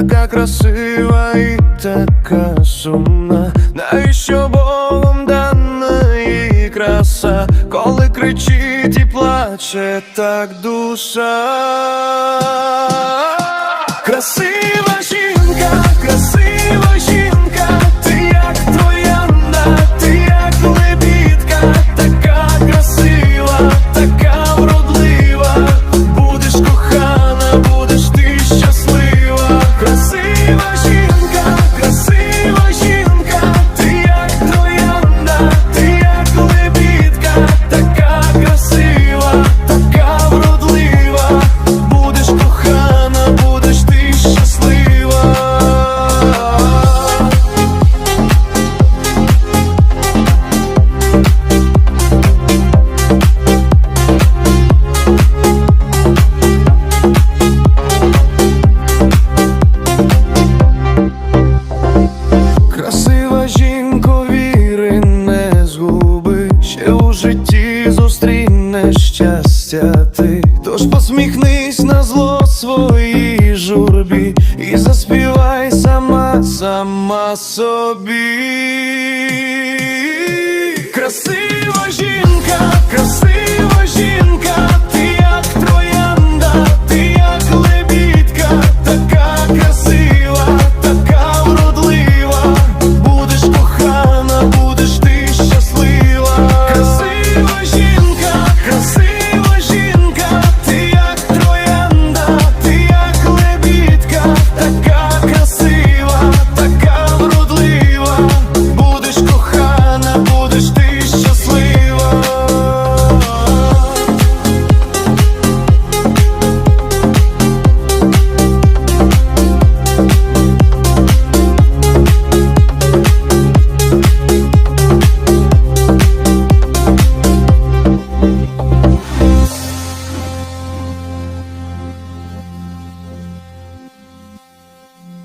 Така красива і така сумна, навіщо Богом дана її краса, коли кричить і плаче, так душа красива. житті зустріне щастя ти, тож посміхнись на зло своїй журбі і заспівай сама, сама собі. Красиво